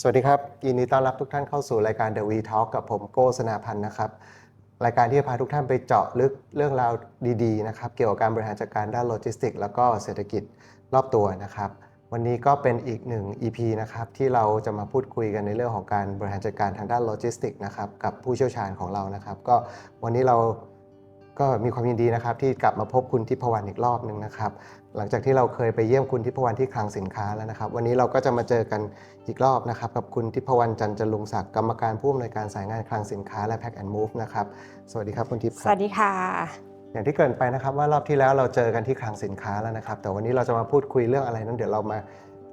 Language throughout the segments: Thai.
สวัสดีครับ ยินดีต้อนรับทุกท่านเข้าสู่รายการ The V Talk กับผมโก้สนาพันธ์นะครับ รายการที่จะพาทุกท่านไปเจาะลึกเรื่องราวดีๆนะครับ เกี่ยวกับการบริหารจัดการด้านโลจิสติก แล้วก็เศรษฐกิจรอบตัวนะครับ วันนี้ก็เป็นอีกหนึ่ง EP นะครับที่เราจะมาพูดคุยกันในเรื่องของการบริหารจัดการทางด้านโลจิสติกนะครับกับผู้เชี่ยวชาญของเรานะครับ ก็วันนี้เรา ก็มีความยินดีนะครับที่กลับมาพบคุณทิพวรรณอีกรอบหนึ่งนะครับ หลังจากที่เราเคยไปเยี่ยมคุณทิพวรรณที่คลังสินค้าแล้วนะครับ วันนี้เราก็จะมาเจอกันอีกรอบนะครับ กับคุณทิพวรรณจันทร์จรุงศักดิ์กรรมการผู้อำนวยการสายงานคลังสินค้าและ Pack and Move นะครับสวัสดีครับคุณทิพย์สครับวัสดีค่ะ อย่างที่เกรินไปนะครับว่ารอบที่แล้วเราเจอกันที่คลังสินค้าแล้วนะครับ แต่วันนี้เราจะมาพูดคุยเรื่องอะไรนั้นเดี๋ยวเรามา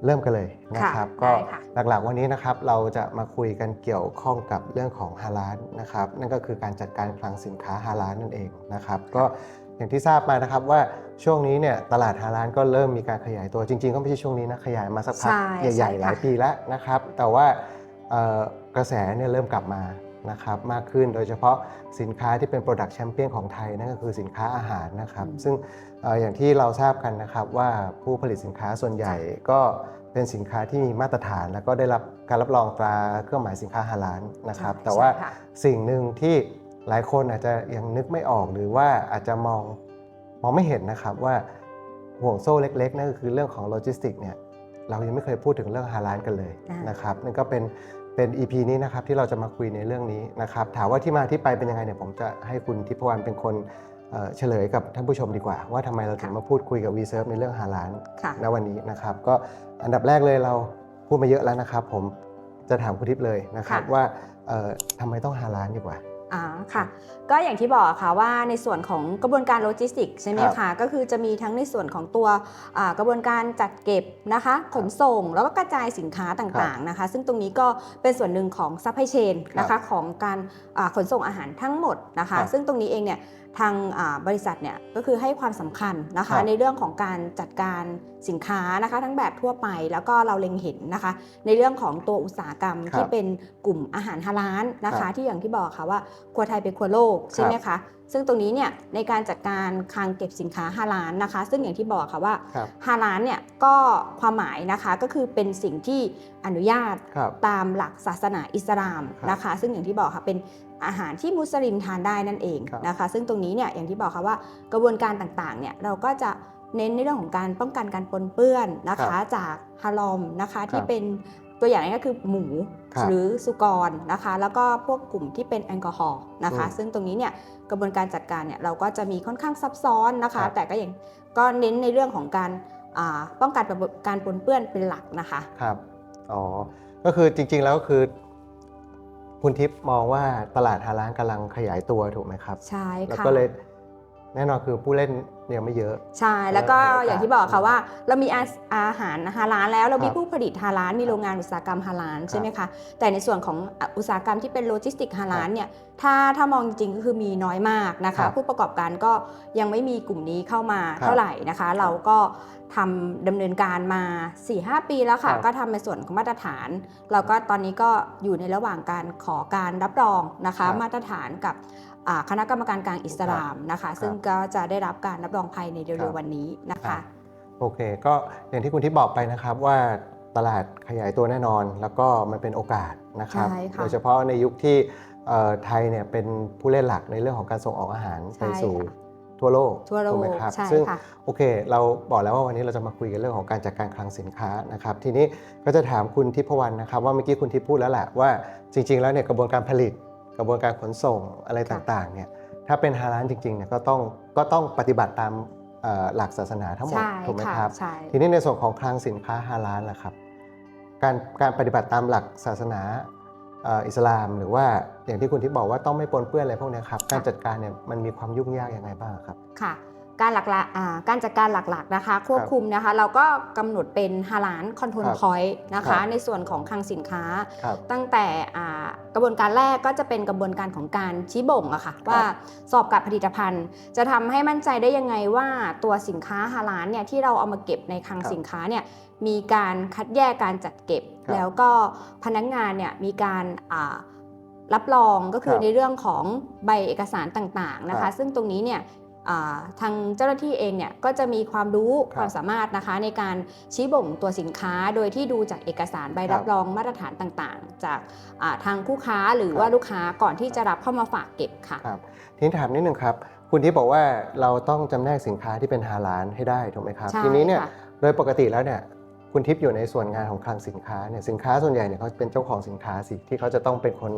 เริ่มกันเลยนะครับค่ะก็ได้ค่ะหลักๆวันนี้นะครับเราจะมาคุยกันเกี่ยวข้องกับเรื่องของฮาลานนะครับ นั่นก็คือการจัดการคลังสินค้าฮาลานนั่นเองนะครับก็อย่างที่ทราบมานะครับว่าช่วงนี้เนี่ยตลาดฮาลานก็เริ่มมีการขยายตัวจริง ๆ ก็ไม่ใช่ช่วงนี้นะขยายมาสักพักใช่ใหญ่ใช่ๆค่ะหลายปีแล้วนะครับ แต่ว่าเอ่อกระแสเนี่ยเริ่มกลับมา นะครับมากขึ้นโดยเฉพาะสินค้าที่เป็น Product Champion ของไทยนั่นก็คือสินค้าอาหารนะครับอืมซึ่งเอ่ออย่างที่เราทราบกันนะครับว่าผู้ผลิตสินค้าส่วนใหญ่ก็เป็นสินค้าที่มีมาตรฐาน แล้วก็ได้รับการรับรองตราเครื่องหมายสินค้าฮาลาลนะครับใช่แต่ว่าใช่ค่ะสิ่งหนึ่งที่หลายคนอาจจะยังนึกไม่ออกหรือว่าอาจจะมองมองไม่เห็นนะครับว่าห่วงโซ่เล็กๆนั่นก็คือเรื่องของโลจิสติกเนี่ยเรายังไม่เคยพูดถึงเรื่องฮาลาลกันเลยอ่านนะครับนั่นก็เป็น เป็น EP นี้นะครับที่เราจะมาคุยในเรื่องนี้นะครับถามว่าที่มาที่ไปเป็นยังไงเนี่ยผมจะให้คุณทิพวรรณเป็นคนเอ่อเฉลยกับท่านผู้ชมดีกว่า ว่าทำไมเราถึงมาพูดคุยกับ v s e r v e ในเรื่องฮาลาลค่ะณวันนี้นะครับ ก็อันดับแรกเลยเราพูดมาเยอะแล้วนะครับ ผมจะถามคุณทิพย์เลยนะครับค่ะว่าเอ่อทำไมต้องฮาลาลดีกว่า อ่าค่ะก็อย่างที่บอกค่ะว่าในส่วนของกระบวนการโลจิสติกส์ใช่ไหมครับคะก็คือจะมีทั้งในส่วนของตัวอ่ากระบวนการจัดเก็บนะคะขนส่งแล้วก็กระจายสินค้าต่างๆนะคะ ซึ่งตรงนี้ก็เป็นส่วนหนึ่งของซัพพลายเชนนะคะของการอ่าขนส่งอาหารทั้งหมดนะคะครับซึ่งตรงนี้เองเนี่ยทางอ่าบริษัทเนี่ยก็คือให้ความสำคัญนะครัคะบในเรื่องของการจัดการสินค้านะคะ ทั้งแบบทั่วไปแล้วก็เราเล็งเห็นนะคะ ในเรื่องของตัวอุตสาหกรรมครับที่เป็นกลุ่มอาหารฮาลาลนะครัคะบที่อย่างที่บอกค่ะว่าครัวไทยเป็นครัวโลกใช่ไหมคะ ซึ่งตรงนี้เนี่ยในการจัดการคลังเก็บสินค้าฮาลาลนะคะ ซึ่งอย่างที่บอกค่ะว่าครับฮาลาลเนี่ยก็ความหมายนะคะก็คือเป็นสิ่งที่อนุญาตครับตามหลักศาสนาอิสลามครับนะคะ ซึ่งอย่างที่บอกค่ะเป็นอาหารที่มุสลิมทานได้นั่นเองครับนะคะ ซึ่งตรงนี้เนี่ยอย่างที่บอกค่ะว่ากระบวนการต่างๆเนี่ยเราก็จะเน้นในเรื่องของการป้องกันการปนเปื้อนนะคะ จากฮารอมนะคะที่เป็น ตัวอย่างนี้ก็คือหมูครับหรือสุกรนะคะ แล้วก็พวกกลุ่มที่เป็นแอลกอฮอล์นะคะอืมซึ่งตรงนี้เนี่ยกระบวนการจัดการเนี่ยเราก็จะมีค่อนข้างซับซ้อนนะครัคะบแต่ก็อย่างก็เน้นในเรื่องของการอ่าป้องกันการปนเปื้อนเป็นหลักนะคะครับอ๋อก็คือจริงๆแล้วก็คือคุณทิพย์มองว่าตลาดฮาลาลกำลังขยายตัวถูกไหมครับ ใช่แล้วค่ะก็เลยแน่นอนคือผู้เล่น ยังไม่เยอะ ใช่ แล้วก็เอออย่างที่บอกค่ะว่า เรามีอาอาหารฮาลาลแล้ว เรามีครับผู้ผลิตฮาลาลมีโรงงานอุตสาหกรรมฮาลาลใช่ไหมคะ แต่ในส่วนของอุตสาหกรรมที่เป็นโลจิสติกฮาลาลเนี่ย ถ้าถ้ามองจริงๆก็คือมีน้อยมากนะครัคะบผู้ประกอบการก็ยังไม่มีกลุ่มนี้เข้ามาครับเท่าไหร่นะคะ เราก็ทำดำเนินการมา 4-5 ปีแล้วค่ะครับก็ทำในส่วนของมาตรฐาน เราก็ตอนนี้ก็อยู่ในระหว่างการขอการรับรองนะคะครับมาตรฐานกับอ่า คณะกรรมการกลางอิสลามนะคะ ซึ่งก็จะได้รับการรับรองภายในครัเร็วบๆวันนี้นะครัคะบโอเค ก็อย่างที่คุณทิพย์บอกไปนะครับว่าตลาดขยายตัวแน่นอน แล้วก็มันเป็นโอกาสนะครับใช่ค่ะโดยเฉพาะในยุคที่เอ่อไทยเนี่ยเป็นผู้เล่นหลักในเรื่องของการส่งออกอาหารใช่ไปสู่ค่ะทั่วโลกทั่วโลกถูกไหมครับใช่ซึ่งค่ะโอเค เราบอกแล้วว่าวันนี้เราจะมาคุยกันเรื่องของการจัดการคลังสินค้านะครับ ทีนี้ก็จะถามคุณทิพวรรณนะครับ ว่าเมื่อกี้คุณทิพย์พูดแล้วแหละว่าจริง ๆ แล้วเนี่ยกระบวนการผลิต กระบวนการขนส่งอะไรค่ะต่างๆเนี่ยถ้าเป็นฮาลาลจริงๆเนี่ยก็ต้องก็ต้องปฏิบัติตามเอ่อหลักศาสนาทั้งหมดใช่ถูกไหมค่ะครับใช่ทีนี้ในส่วนของคลังสินค้าฮาลาลล่ะครับการการปฏิบัติตามหลักศาสนาเอ่ออิสลาม หรือว่าอย่างที่คุณที่บอกว่าต้องไม่ปนเปื้อนอะไรพวกเนี้ยครับการจัดการเนี่ยมันมีความยุ่งยากยังไงบ้างครับค่ะ การหลักๆอ่าการจัดการหลักๆนะคะควบคุมนะคะเราก็กำหนดเป็นฮาลานคอนโทรลครับพอยต์นะครัคะบในส่วนของคลังสินค้าครับตั้งแต่อ่ากระบวนการแรกก็จะเป็นกระบวนการของการชี้บ่งอะค่ะว่าสอบกับผลิตภัณฑ์ จะทำให้มั่นใจได้ยังไงว่าตัวสินค้าฮาลานเนี่ยที่เราเอามาเก็บในคลังครับสินค้าเนี่ยมีการคัดแยกการจัดเก็บครับแล้วก็พนักงานเนี่ยมีการอ่ารับรองก็คือครับในเรื่องของใบเอกสารต่างๆนะครัคะบซึ่งตรงนี้เนี่ยอ่า ทางเจ้าหน้าที่เองเนี่ยก็จะมีความรู้ครับความสามารถนะคะในการชี้บ่งตัวสินค้าโดยที่ดูจากเอกสารใบครับรับรองมาตรฐานต่างๆ จากอ่าทางคู่ค้าหรือครับว่าลูกค้าก่อนที่จะรับเข้ามาฝากเก็บค่ะครับทีนี้ถามนิดนึงครับ คุณที่บอกว่าเราต้องจำแนกสินค้าที่เป็นฮาลาลให้ได้ถูกไหมครับใช่ทีนี้เนี่ยค่ะโดยปกติแล้วเนี่ยคุณทิพย์อยู่ในส่วนงานของคลังสินค้าเนี่ยสินค้าส่วนใหญ่เนี่ยเขาเป็นเจ้าของสินค้าสิที่เขาจะต้องเป็นคน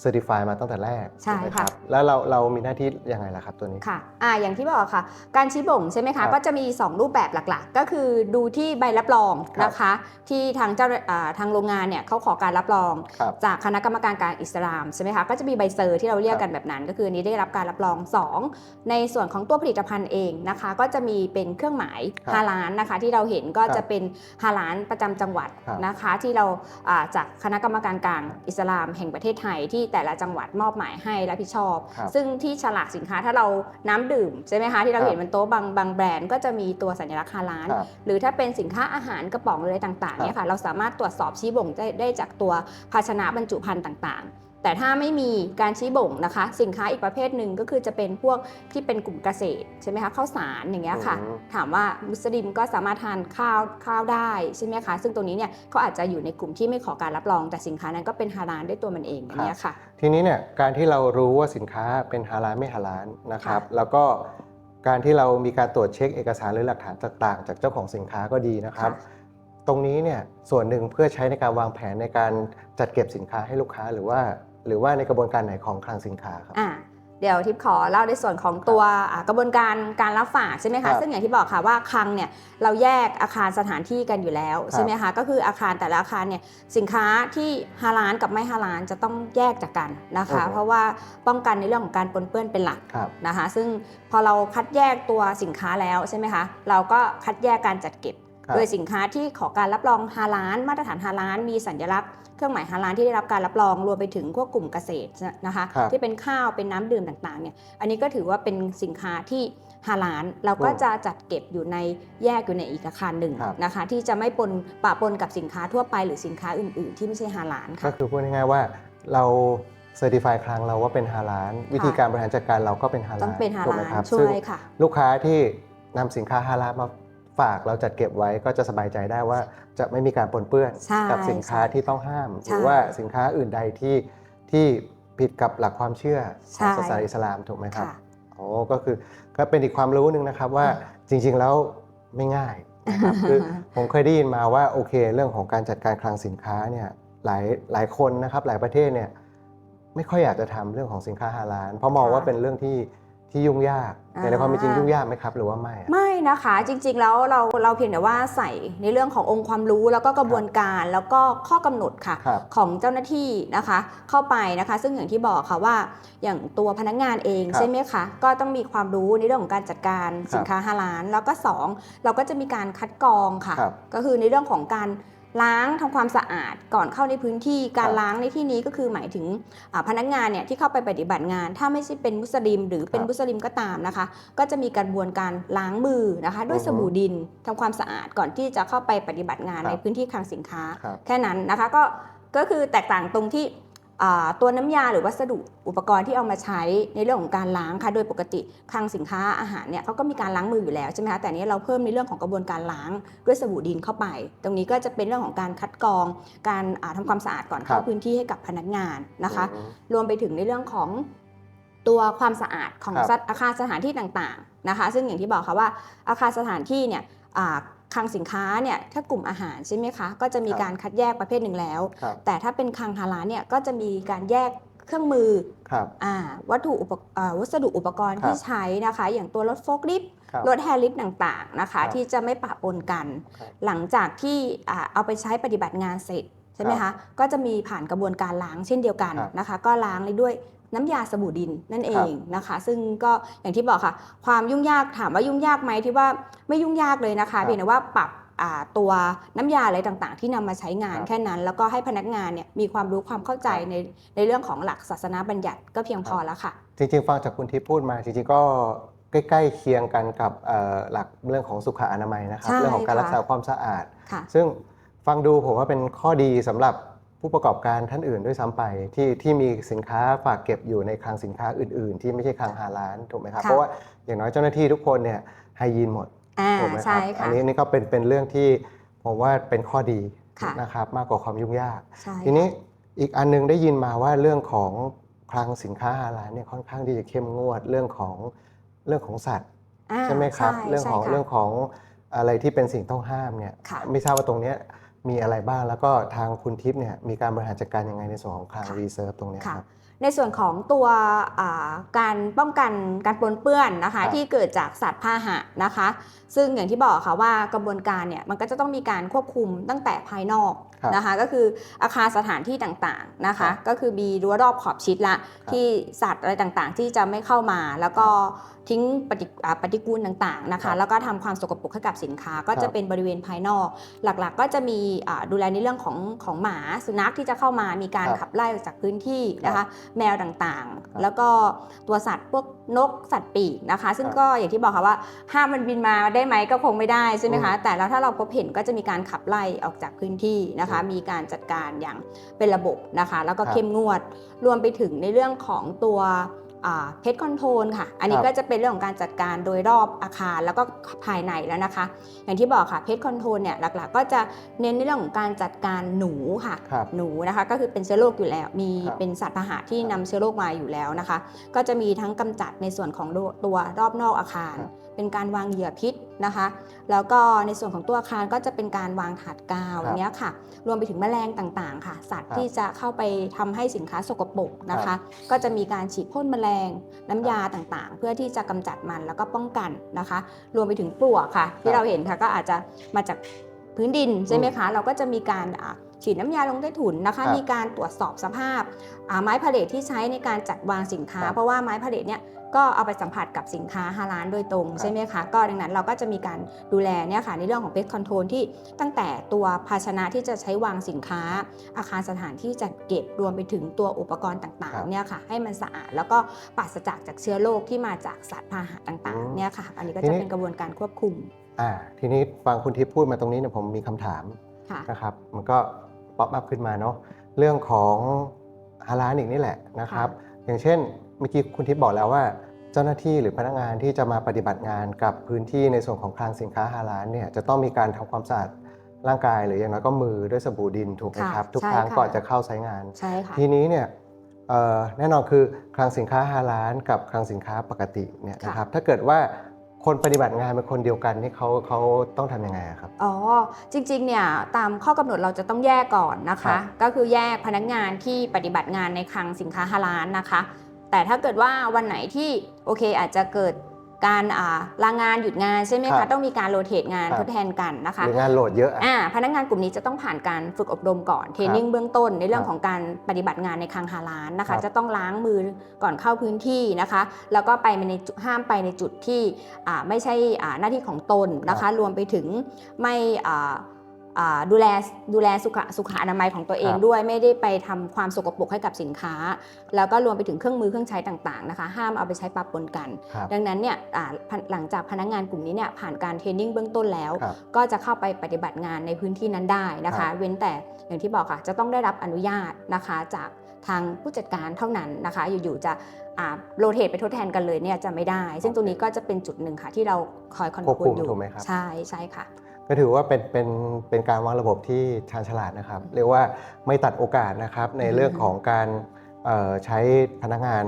เซอร์ติฟายมาตั้งแต่แรกใช่ถูกไหมคค่ะ รับแล้วเราเรามีหน้าที่ยังไงล่ะครับตัวนี้ ค่ะอ่าอย่างที่บอกค่ะ การชี้บ่งใช่ไหมครัคะ บก็จะมี 2 รูปแบบหลักๆ ก็คือดูที่ใบรับรองครับ นะคะ ที่ทางเจ้าอ่าทางโรงงานเนี่ยเขาขอการรับรอง ครับ จากคณะกรรมการการอิสลามใช่ไหมคะ ก็จะมีใบเซอร์ที่เราเรียกกันแบบนั้น ก็คืออันนี้ได้รับการรับรอง 2 ในส่วนของตัวผลิตภัณฑ์เองนะคะ ก็จะมีเป็นเครื่องหมายครับฮาลานนะคะ ที่เราเห็นก็ครับจะเป็นฮาลานประจำจังหวัดครับนะคะ ที่เราอ่าจากคณะกรรมการกลางอิสลามแห่งประเทศไทยที่แต่ละจังหวัดมอบหมายให้รับผิดชอบ ครับซึ่งที่ฉลากสินค้าถ้าเราน้ำดื่มใช่ไหมคะที่เราครับเห็นบนโต๊ะบางบางแบรนด์ก็จะมีตัวสัญลักษณ์ฮาลานครับหรือถ้าเป็นสินค้าอาหารกระป๋องหรืออะไรต่างๆเนี่ยค่ะเราสามารถตรวจสอบชี้บ่งได้ได้จากตัวภาชนะบรรจุภัณฑ์ต่างๆ แต่ถ้าไม่มีการชี้บ่งนะคะ สินค้าอีกประเภทหนึ่งก็คือจะเป็นพวกที่เป็นกลุ่มเกษตรใช่ไหมคะข้าวสารอย่างเงี้ยค่ะอืมถามว่ามุสลิมก็สามารถทานข้าวข้าวได้ใช่ไหมคะซึ่งตรงนี้เนี่ยเขาอาจจะอยู่ในกลุ่มที่ไม่ขอการรับรอง แต่สินค้านั้นก็เป็นฮาลาลด้วยตัวมันเองอย่างเงี้ยค่ะ ทีนี้เนี่ยการที่เรารู้ว่าสินค้าเป็นฮาลาลไม่ฮาลาลนะครับค่ะแล้วก็การที่เรามีการตรวจเช็คเอกสารหรือหลักฐานต่างๆ จากเจ้าของสินค้าก็ดีนะครับตรงนี้เนี่ยส่วนหนึ่งเพื่อใช้ในการวางแผนในการจัดเก็บสินค้าให้ลูกค้าหรือว่า หรือว่าในกระบวนการไหนของคลังสินค้าครับ อะเดี๋ยวทิพย์ขอเล่าในส่วนของตัวอะกระบวนการการรับฝากใช่ไหมครัคะบซึ่งอย่างที่บอกค่ะว่าคลังเนี่ยเราแยกอาคารสถานที่กันอยู่แล้วครับใช่ไหมคะก็คืออาคารแต่ละอาคารเนี่ยสินค้าที่ฮาลาลกับไม่ฮาลาลจะต้องแยกจากกันนะคะ อือฮึ เพราะว่าป้องกันในเรื่องของการปนเปื้อนเป็นหลัก ครับ นะคะซึ่งพอเราคัดแยกตัวสินค้าแล้วใช่ไหมคะเราก็คัดแยกการจัดเก็บ ครับโดยสินค้าที่ขอการรับรองฮาลาลมาตรฐานฮาลาลมีสัญลักษณ์ เครื่องหมายฮาลาลที่ได้รับการรับรองรวมไปถึงพวกกลุ่มเกษตรนะคะครับที่เป็นข้าวเป็นน้ำดื่มต่างๆเนี่ยอันนี้ก็ถือว่าเป็นสินค้าที่ฮาลาลเราก็อืมจะจัดเก็บอยู่ในแยกอยู่ในอีกอาคารหนึ่งครับนะคะที่จะไม่ปนปะปนกับสินค้าทั่วไปหรือสินค้าอื่น ๆ ที่ไม่ใช่ฮาลาลก็ค่ะคือพูดง่ายๆว่าเราเซอร์ติฟายคลังเราว่าเป็นฮาลาลวิธีการบริหารจัดการเราก็เป็นฮาลาลต้องเป็นฮาถูกไหมลาลครับช่ซึ่งวยค่ะลูกค้าที่นำสินค้าฮาลาลมา ฝากเราจัดเก็บไว้ก็จะสบายใจได้ว่าจะไม่มีการปนเปื้อนใช่กับสินค้าใช่ที่ต้องห้าม ใช่หรือว่าสินค้าอื่นใดที่ที่ผิดกับหลักความเชื่อขใช่ องศาสนาอิสลามถูกไหมครับ ค่ะ โอ้ก็คือก็เป็นอีกความรู้หนึ่งนะครับว่าค่ะจริงๆแล้วไม่ง่ายนะครับคือ ผมเคยได้ยินมาว่าโอเค เรื่องของการจัดการคลังสินค้าเนี่ยหลายหลายคนนะครับหลายประเทศเนี่ยไม่ค่อยอยากจะทำเรื่องของสินค้าฮาลาลเพราะมองว่าค่ะ เป็นเรื่องที่ ที่ยุ่งยากอ่าแต่ในความเป็นจริงยุ่งยากไหมครับ หรือว่าไม่อะไม่นะคะจริงๆแล้วเราเราเพียงแต่ว่าใส่ในเรื่องขององค์ความรู้แล้วก็กระบวนการแล้วก็ข้อกำหนดค่ะ ครับ ของเจ้าหน้าที่นะคะเข้าไปนะคะ ซึ่งอย่างที่บอกค่ะว่าอย่างตัวพนักงานเองครับใช่ไหมคะก็ต้องมีความรู้ในเรื่องของการจัดการครับสินค้าฮาลาลแล้วก็สองเราก็จะมีการคัดกรองค่ะ ครับก็คือในเรื่องของการ ล้างทำความสะอาดก่อนเข้าในพื้นที่การครับล้างในที่นี้ก็คือหมายถึงอ่าพนักงานเนี่ยที่เข้าไปปฏิบัติงาน ถ้าไม่ใช่เป็นมุสลิม หรือเป็นครับมุสลิมก็ตามนะคะ ก็จะมีกระบวนการล้างมือนะคะด้วยอือสฮึบู่ดินทำความสะอาดก่อนที่จะเข้าไปปฏิบัติงานครับในพื้นที่คลังสินค้าครับแค่นั้นนะคะก็ก็คือแตกต่างตรงที่อ่า ตัวน้ำยาหรือวัสดุอุปกรณ์ที่เอามาใช้ในเรื่องของการล้างค่ะ โดยปกติคลังสินค้าอาหารเนี่ยเขาก็มีการล้างมืออยู่แล้วใช่ไหมคะแต่อันนี้เราเพิ่มในเรื่องของกระบวนการล้างด้วยสบู่ดินเข้าไป ตรงนี้ก็จะเป็นเรื่องของการคัดกรอง การอ่าทำความสะอาดก่อนเข้าครับพื้นที่ให้กับพนักงานนะคะอืมรวมไปถึงในเรื่องของตัวความสะอาดของครับสัตว์อาคารสถานที่ต่างๆนะคะ ซึ่งอย่างที่บอกค่ะว่าอาคารสถานที่เนี่ยอ่า คลังสินค้าเนี่ยถ้ากลุ่มอาหารใช่ไหมคะ ก็จะมีครับการคัดแยกประเภทหนึ่งแล้ว ครับแต่ถ้าเป็นคลังฮาลาลเนี่ยก็จะมีการแยกเครื่องมือครับอาวัตถุอุปอ่าวัสดุอุปกรณ์ครับที่ใช้นะคะ อย่างตัวรถโฟล์คลิฟต์ครับ รถแฮร์ลิฟต์ต่างๆนะคะครับที่จะไม่ปะปนกัน ครับหลังจากที่อ่าเอาไปใช้ปฏิบัติงานเสร็จใช่ไหมครัคะบก็จะมีผ่านกระบวนการล้างเช่นเดียวกันครับ นะคะ ก็ล้างด้วย น้ำยาสบู่ดินนั่นเอครับงนะคะ ซึ่งก็อย่างที่บอกค่ะ ความยุ่งยากถามว่ายุ่งยากไหมที่ว่าไม่ยุ่งยากเลยนะครัคะบเพียงแต่ว่าปรับอ่าตัวน้ำยาอะไรต่างๆ ที่นำมาใช้งานครับแค่นั้น แล้วก็ให้พนักงานเนี่ยมีความรู้ความเข้าใจครับในในเรื่องของหลักศาสนาบัญญัติก็เพียงพอแล้วค่ะ จริงๆ ฟังจากคุณทิพย์พูดมาจริงๆก็ใกล้ๆเคียงกันกับเอ่อหลักเรื่องของสุขอนามัยนะครับใช่เรื่องของการค่ะรักษาความสะอาดค่ะซึ่งฟังดูผมว่าเป็นข้อดีสำหรับ ผู้ประกอบการท่านอื่นด้วยซ้ำไปที่ที่มีสินค้าฝากเก็บอยู่ในคลังสินค้าอื่น ๆ ที่ไม่ใช่คลังฮาลานถูกไหมครับค่ะเพราะว่าอย่างน้อยเจ้าหน้าที่ทุกคนเนี่ยไฮยีนหมดอ่าถูกไหมคใช่รับค่ะอันนี้นี่ก็เป็นเป็นเรื่องที่ผมว่าเป็นข้อดีค่ะนะครับมากกว่าความยุ่งยากใช่ทีนี้อีกอันนึงได้ยินมาว่าเรื่องของคลังสินค้าฮาลาลเนี่ยค่อนข้างที่จะเข้มงวดเรื่องของเรื่องของสัตว์อ่าใช่ไหมครับใช่เรื่องของใช่ค่ะเรื่องของอะไรที่เป็นสิ่งต้องห้ามเนี่ยค่ะไม่ทราบว่าตรงเนี้ย มีอะไรบ้างแล้วก็ทางคุณทิพย์เนี่ยมีการบริหารจัดการยังไงในส่วนของคลังค่ะรีเซิร์ฟตรงเนี้ยค่ะครับ ในส่วนของตัวอ่าการป้องกันการปนเปื้อนนะครัคะบที่เกิดจากสัตว์พาหะนะคะ ซึ่งอย่างที่บอกค่ะว่ากระบวนการเนี่ยมันก็จะต้องมีการควบคุมตั้งแต่ภายนอกครับนะคะก็คืออาคารสถานที่ต่างๆนะครัคะบก็คือมีรั้วรอบขอบชิดละครับที่สัตว์อะไรต่างๆ ที่จะไม่เข้ามาแล้วก็ทิ้งปฏิอ่าปฏิกูลต่างๆนะครัคะบแล้วก็ทำความสกปรกให้กับสินค้า ก็ครัจะบเป็นบริเวณภายนอก หลักๆ ก็จะมีอ่าดูแลในเรื่องของของหมาสุนัขที่จะเข้ามามีการครับขับไล่ออกจากพื้นที่นะคะ แมวต่างครับๆแล้วก็ตัวสัตว์พวกนกสัตว์ปีกนะคะ ซึ่งครับก็อย่างที่บอกค่ะว่าห้ามมันบินมาได้ไหมก็คงไม่ได้ใช่ไหมคะอืมแต่แล้วถ้าเราพบเห็นก็จะมีการขับไล่ออกจากพื้นที่นะคะอืมมีการจัดการอย่างเป็นระบบนะคะ แล้วก็ครับเข้มงวดรวมไปถึงในเรื่องของตัว เพชคอนโทรลค่ะ อันนี้ครับก็จะเป็นเรื่องของการจัดการโดยรอบอาคารแล้วก็ภายในแล้วนะคะ อย่างที่บอกค่ะเพชคอนโทรลเนี่ยหลักๆ ก็จะเน้นในเรื่องของการจัดการหนูค่ะครับหนูนะคะก็คือเป็นเชื้อโรคอยู่แล้ว มีครับเป็นสัตว์พาหะที่ครับนำเชื้อโรคมาอยู่แล้วนะคะ ก็จะมีทั้งกำจัดในส่วนของตัวรอบนอกอาคารครับ เป็นการวางเหยื่อพิษนะคะ แล้วก็ในส่วนของตัวอาคารก็จะเป็นการวางถาดกาวครับอย่างเงี้ยค่ะ รวมไปถึงแมลงต่างๆ ค่ะ สัตว์ครับที่จะเข้าไปทำให้สินค้าสกปรกนะครัคะ บก็จะมีการฉีดพ่นแมลงน้ำยาต่างๆ เพื่อที่จะกำจัดมันแล้วก็ป้องกันนะคะ รวมไปถึงปลวกค่ะ ที่เราเห็นค่ะก็อาจจะมาจากพื้นดินใช่ไหมคะ เราก็จะมีการอะฉีดน้ำยาลงใต้ถุนนะคะครับมีการตรวจสอบสภาพ อ่าไม้พาเลทที่ใช้ในการจัดวางสินค้า ครับเพราะว่าไม้พาเลทเนี่ย ก็เอาไปสัมผัสกับสินค้าฮาลานโดยตรงครับใช่ไหมคะก็ดังนั้นเราก็จะมีการดูแลเนี่ยค่ะในเรื่องของเพ t คอนโทรลที่ตั้งแต่ตัวภาชนะที่จะใช้วางสินค้า อาคารสถานที่จัดเก็บรวมไปถึงตัวอุปกรณ์ต่างครับๆเนี่ยค่ะให้มันสะอาดแล้วก็ปราศจากจากเชื้อโรคที่มาจากสัตว์พาหะต่างอืมๆเนี่ยค่ะ อันนี้ก็ทีจะนี้เป็นกระบวนการควบคุมอ่าทีนี้ฟังคุณทิพย์พูดมาตรงนี้เนี่ยผมมีคำถามค่ะนะครับมันก็ป๊อปอัพขึ้นมาเนาะเรื่องของฮาลาลอีกนี่แหละนะครับ อย่างเช่น เมื่อกี้คุณทิพย์บอกแล้วว่า เจ้าหน้าที่หรือพนักงานที่จะมาปฏิบัติงานกับพื้นที่ในส่วนของคลังสินค้าฮาลาลเนี่ยจะต้องมีการทำความสะอาดร่างกายหรืออย่างน้อยก็มือด้วยสบู่ดินถูกไหมค่ะครับ ทุกใช่ครั้งค่ะก่อนจะเข้าใช้งานใช่ค่ะทีนี้เนี่ยเอ่อแน่นอนคือคลังสินค้าฮาลาลกับคลังสินค้าปกติเนี่ยค่ะนะครับถ้าเกิดว่าคนปฏิบัติงานเป็นคนเดียวกันนี่เขาเขาต้องทำยังไงอะครับ อ๋อ จริงๆเนี่ยตามข้อกำหนดเราจะต้องแยกก่อนนะครัคะบก็คือแยกพนักงานที่ปฏิบัติงานในคลังสินค้าฮาลาลนะคะ แต่ถ้าเกิดว่าวันไหนที่โอเคอาจจะเกิดการอ่าลางานหยุดงานใช่ไหมครัคะบต้องมีการโรเตทงานครับทดแทนกันนะคะหรืองานโหลดเยอะอะอ่าพนักงานกลุ่มนี้จะต้องผ่านการฝึกอบรมก่อนเทรนนิ่งเบื้องต้นในเรื่องครับของการปฏิบัติงานในคลังฮาลานนะครัคะบจะต้องล้างมือก่อนเข้าพื้นที่นะคะ แล้วก็ไปในจุดห้ามไปในจุดที่อ่าไม่ใช่อ่าหน้าที่ของตนนะคะ รวมไปถึงไม่อ่าอ่า ดูแลดูแลสุขสุขอนามัยของตัวเองครับด้วยไม่ได้ไปทำความสกปรกให้กับสินค้า แล้วก็รวมไปถึงเครื่องมือเครื่องใช้ต่างๆนะคะ ห้ามเอาไปใช้ปะปนกันครับดังนั้นเนี่ยอ่าพนหลังจากพนักงานกลุ่มนี้เนี่ยผ่านการเทรนนิ่งเบื้องต้นแล้วครับก็จะเข้าไปปฏิบัติงานในพื้นที่นั้นได้นะครัคะบเว้นแต่อย่างที่บอกค่ะจะต้องได้รับอนุญาตนะคะจากทางผู้จัดการเท่านั้นนะคะ อยู่ๆจะโรเตทไปทดแทนกันเลยเนี่ยจะไม่ได้ ซึ่งตรงนี้ก็จะเป็นจุดหนึ่งค่ะที่เราคอยคอนโทควบรคุลมอยู่ถูกไหมครับใช่ใช่ค่ะ ก็ถือว่าเป็นเป็นเป็นการวางระบบที่ชาญฉลาดนะครับเรียกว่าไม่ตัดโอกาสนะครับในเรื่องของการเอ่อใช้พนักงาน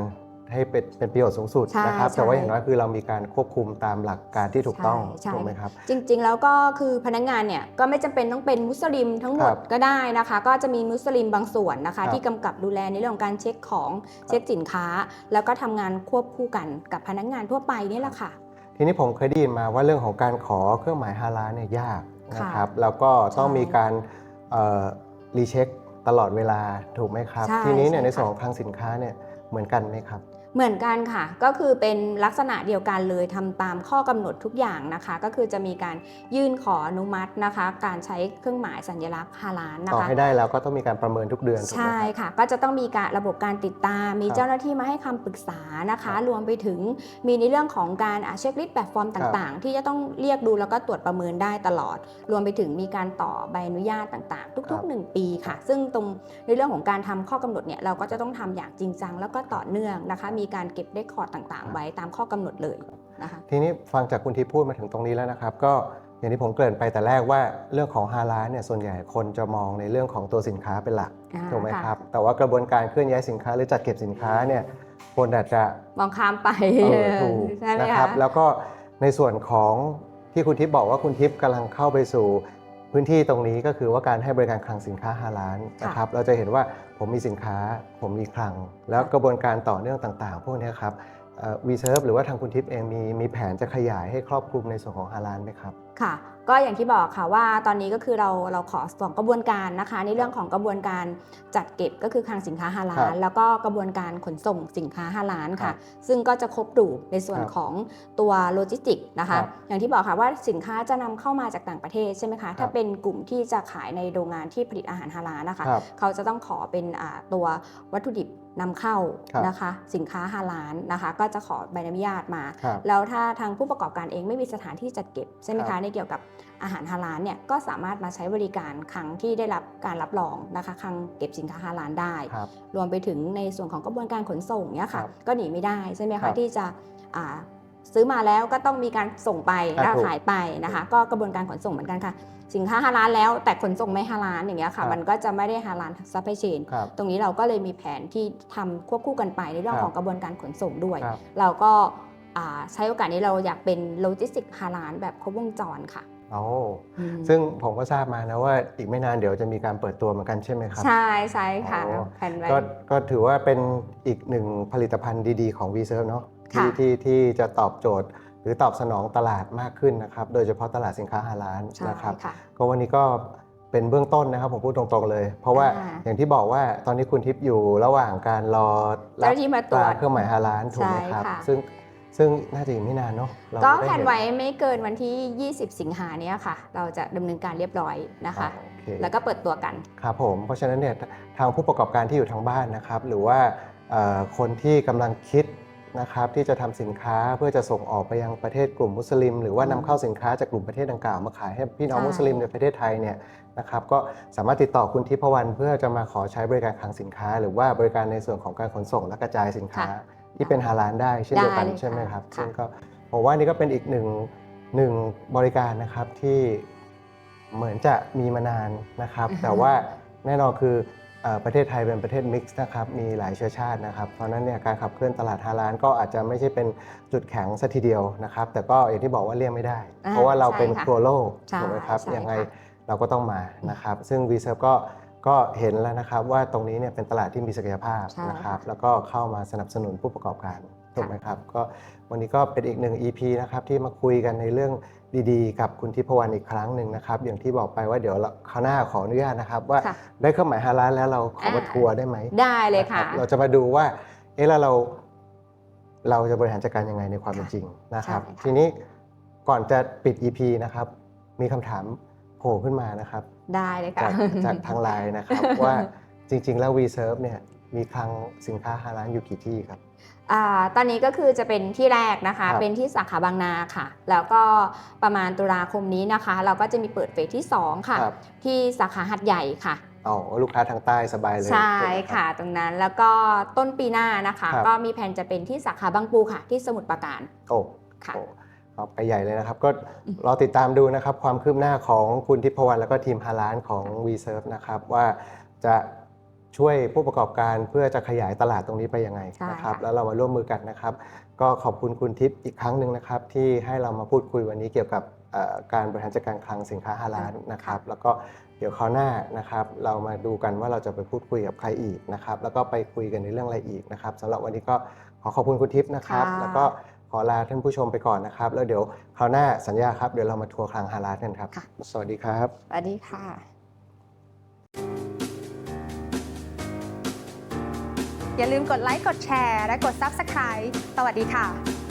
ให้เป็นเป็นประโยชน์สูงสุดใช่นะครับใช่แต่ว่าอย่างน้อยคือเรามีการควบคุมตามหลักการที่ถูกต้องใช่ถูกไหมครับ จริง ๆ แล้วก็คือพนักงานเนี่ยก็ไม่จำเป็นต้องเป็นมุสลิมทั้งหมคดรับก็ได้นะคะ ก็จะมีมุสลิมบางส่วนนะคะครับที่กำกับดูแลในเรื่องของการเช็คของเช็คสินค้า แล้วก็ทำงานควบคู่กันกับพนักงานทั่วไปนี่แหละค่ะ ทีนี้ผมเคยได้ยินมาว่าเรื่องของการขอเครื่องหมายฮาลาลเนี่ยยากค่ะนะครับ แล้วก็ต้องใช่มีการรีเช็คตลอดเวลาถูกไหมครับใช่ทีนี้เนี่ยใช่ในค่ะส่วนของคลังสินค้าเนี่ยเหมือนกันไหมครับ เหมือนกันค่ะ ก็คือเป็นลักษณะเดียวกันเลยทำตามข้อกำหนดทุกอย่างนะคะ ก็คือจะมีการยื่นขออนุมัตินะคะ การใช้เครื่องหมายสัญลักษณ์ฮาลาลนะต่อคะ ให้ได้แล้วก็ต้องมีการประเมินทุกเดือนถูกไหมใช่ครับ ค่ะ ก็จะต้องมีการระบบการติดตาม มีครับเจ้าหน้าที่มาให้คำปรึกษานะคะครับรวมไปถึงมีในเรื่องของการเช็คลิสต์แบบฟอร์มต่างๆ ที่จะต้องเรียกดูแล้วก็ตรวจประเมินได้ตลอด รวมไปถึงมีการต่อใบอนุญาตต่างๆครัทุกบๆ1 ปีค่ะ ซึ่งตรงในเรื่องของการทำข้อกำหนดเนี่ยเราก็จะต้องทำอย่างจริงจังแล้วก็ต่อเนื่องนะคะ มีการเก็บเรคคอร์ดต่างๆ ไว้ตามข้อกำหนดเลยนะคะทีนี้ฟังจากคุณทิพย์พูดมาถึงตรงนี้แล้วนะครับ ก็อย่างที่ผมเกริ่นไปแต่แรกว่าเรื่องของฮาลาลเนี่ยส่วนใหญ่คนจะมองในเรื่องของตัวสินค้าเป็นหลักอ่าถูกไหมค่ะครับ แต่ว่ากระบวนการเคลื่อนย้ายสินค้าหรือจัดเก็บสินค้าเนี่ยคนอาจจะมองข้ามไปเออถูกใช่ไหมนะคคะรับแล้วก็ในส่วนของที่คุณทิพย์บอกว่าคุณทิพย์กำลังเข้าไปสู่ พื้นที่ตรงนี้ก็คือว่าการให้บริการคลังสินค้าฮาลาลนะครับเราจะเห็นว่าผมมีสินค้า ผมมีคลัง แล้วกระบวนการต่อเนื่องต่าง ๆ พวกเนี้ยครับวีเซิร์ฟหรือว่าทางคุณทิพย์เองมีมีแผนจะขยายให้ครอบคลุมในส่วนของฮาลาลไหมครับค่ะก็อย่างที่บอกค่ะว่าตอนนี้ก็คือเราเราขอสองกระบวนการนะคะ ในเรื่องของกระบวนการจัดเก็บก็คือคลังสินค้าฮาลาครัลบแล้วก็กระบวนการขนส่งสินค้าฮาลาลครัค่ะบซึ่งก็จะครบดูในส่วนครับของตัวโลจิสติกนะครัคะบอย่างที่บอกค่ะว่าสินค้าจะนำเข้ามาจากต่างประเทศใช่ไหมคะถ้าเป็นกลุ่มที่จะขายในโรงงานที่ผลิตอาหารฮาลาลนะคะครับเขาจะต้องขอเป็นอ่าตัววัตถุดิบนำเข้าครับนะคะสินค้าฮาลาลนะคะ ก็จะขอใบอนุญาตมาครับแล้วถ้าทางผู้ประกอบการเองไม่มีสถานที่จัดเก็บใช่ไหมครัคะบในเกี่ยวกับอาหารฮาลาลเนี่ยก็สามารถมาใช้บริการครั้งที่ได้รับการรับรองนะคะครั้งเก็บสินค้าฮาลาลได้ครับรวมไปถึงในส่วนของกระบวนการขนส่งเนี่ยค่ะครับก็หนีไม่ได้ใช่ไหมครัคะบที่จะอ่าซื้อมาแล้วก็ต้องมีการส่งไปอ่านะถูกขายไปนะคะ ก็กระบวนการขนส่งเหมือนกันค่ะ สินค้าฮาลาลแล้วแต่ขนส่งไม่ฮาลาลอย่างเงี้ยครัค่ะบมันก็จะไม่ได้ฮาลาลซัพพลายเชนครับตรงนี้เราก็เลยมีแผนที่ทำควบคู่กันไปในเรื่องครับของกระบวนการขนส่งด้วยครับเราก็อ่า ใช้โอกาสนี้เราอยากเป็นโลจิสติกฮาลาลแบบครบวงจรค่ะโอ้อืมซึ่งผมก็ทราบมานะว่าอีกไม่นานเดี๋ยวจะมีการเปิดตัวเหมือนกันใช่ไหมครับ ใช่ใช่ค่ะอ๋อแผนไว้ก็ก็ถือว่าเป็นอีกหนึ่งผลิตภัณฑ์ดีๆของ v s e r v เนาะที่ค่ะที่ที่จะตอบโจทย์หรือตอบสนองตลาดมากขึ้นนะครับ โดยเฉพาะตลาดสินค้าฮาลาลใช่นะครับค่ะก็วันนี้ก็เป็นเบื้องต้นนะครับผมพูดตรงๆเลย เพราะว่าอ่าอย่างที่บอกว่าตอนนี้คุณทิพย์อยู่ระหว่างการรอเจ้าหน้าที่มาตรวจเครื่องหมายฮาลาลถูกไหมครับใช่ค่ะซึ่ง ซึ่งน่าจะอีกไม่นานเนาะเราก็จะได้แผนเห็ไว้ไม่เกินวันที่ 20 สิงหาเนี้ยค่ะ เราจะดำเนินการเรียบร้อยนะคะอ๋อโอเคแล้วก็เปิดตัวกัน ครับผม เพราะฉะนั้นเนี่ยทางผู้ประกอบการที่อยู่ทางบ้านนะครับ หรือว่าเอ่อคนที่กำลังคิดนะครับที่จะทำสินค้าเพื่อจะส่งออกไปยังประเทศกลุ่มมุสลิม หรือว่าอืนำมเข้าสินค้าจากกลุ่มประเทศดังกล่าวมาขายให้พี่น้องใช่ มุสลิมในประเทศไทยเนี่ยนะครับก็สามารถติดต่อคุณทิพวรรณเพื่อจะมาขอใช้บริการคลังสินค้า หรือว่าบริการในส่วนของการขนส่งและกระจายสินค้า ที่เป็นฮาลาลได้เช่นเดียวกันได้เลยใช่ไหมค่ะครับค่ะซึ่งก็ผมว่านี่ก็เป็นอีกหนึ่งหนึ่งบริการนะครับที่เหมือนจะมีมานานนะครับอือฮึแต่ว่าแน่นอนคือเอ่อประเทศไทยเป็นประเทศมิกซ์นะครับ มีหลายเชื้อชาตินะครับ เพราะฉะนั้นเนี่ยการขับเคลื่อนตลาดฮาลาลก็อาจจะไม่ใช่เป็นจุดแข็งสัทีเดียวนะครับ แต่ก็อย่างที่บอกว่าเลี่ยงไม่ได้อ่าเพราะว่าเราเป็นใช่ค่ะครัวโลกใช่ถูกไหมครับใช่ยังไงค่ะเราก็ต้องมานะครับ ซึ่ง v ีเซก็ ก็เห็นแล้วนะครับว่าตรงนี้เนี่ยเป็นตลาดที่มีศักยภาพใช่นะครับค่ะแล้วก็เข้ามาสนับสนุนผู้ประกอบการถูกไหมครับก็วันนี้ก็เป็นอีกหนึ่ง EP นะครับที่มาคุยกันในเรื่องดีๆ กับคุณทิพวรรณอีกครั้งหนึ่งนะครับ อย่างที่บอกไปว่าเดี๋ยวเราคราวหน้าขออนุญาตนะครับว่าค่ะได้เครื่องหมายฮาลาลแล้วเราขอมาอ่าทัวร์ได้ไหมได้เลยค่ะนรับเราจะมาดูว่าเอ๊ะแล้วเรา เราจะบริหารจัดการยังไงในความเป็นจริงนะครับใช่ค่ะทีนี้ก่อนจะปิด EP นะครับมีคำถาม โผล่ขึ้นมานะครับได้เลยค่ะจากจากทางไลน์นะครับ ว่าจริงๆ แล้ว VServe เนี่ยมีคลังสินค้าฮาลาลอยู่กี่ที่ครับ อ่าตอนนี้ก็คือจะเป็นที่แรกนะคะ ครับเป็นที่สาขาบางนาค่ะ แล้วก็ประมาณตุลาคมนี้นะคะ เราก็จะมีเปิดเฟสที่ 2 ค่ะ ครับ ที่สาขาหัดใหญ่ค่ะ อ๋อลูกค้าทางใต้สบายเลยใช่ถูกไหมรับ ค่ะ ตรงนั้นแล้วก็ต้นปีหน้านะคะ ครับ ก็มีแผนจะเป็นที่สาขาบางปูค่ะ ที่สมุทรปราการโอ้ค่ะ โอ้ ก็ไปใหญ่เลยนะครับ ก็รอติดตามดูนะครับ ความคืบหน้าของคุณทิพวรรณแล้วก็ทีมฮาลานของ VServe นะครับ ว่าจะช่วยผู้ประกอบการเพื่อจะขยายตลาดตรงนี้ไปยังไงใช่นะครับค่ะแล้วเรามาร่วมมือกันนะครับ ก็ขอบคุณคุณทิพย์อีกครั้งหนึ่งนะครับ ที่ให้เรามาพูดคุยวันนี้เกี่ยวกับเอ่อการบริหารจัดการคลังสินค้าฮาลาลนะครับ แล้วก็เดี๋ยวคราวหน้านะครับ เรามาดูกันว่าเราจะไปพูดคุยกับใครอีกนะครับ แล้วก็ไปคุยกันในเรื่องอะไรอีกนะครับสำหรับวันนี้ก็ขอขอบคุณคุณทิพย์นะครับค่ะแล้วก็ ขอลาท่านผู้ชมไปก่อนนะครับ แล้วเดี๋ยวคราวหน้าสัญญาครับเดี๋ยวเรามาทัวร์คลังฮาลาลกันครับ ค่ะ สวัสดีครับ สวัสดีค่ะอย่าลืมกดไลค์ กดแชร์ และกด Subscribe สวัสดีค่ะ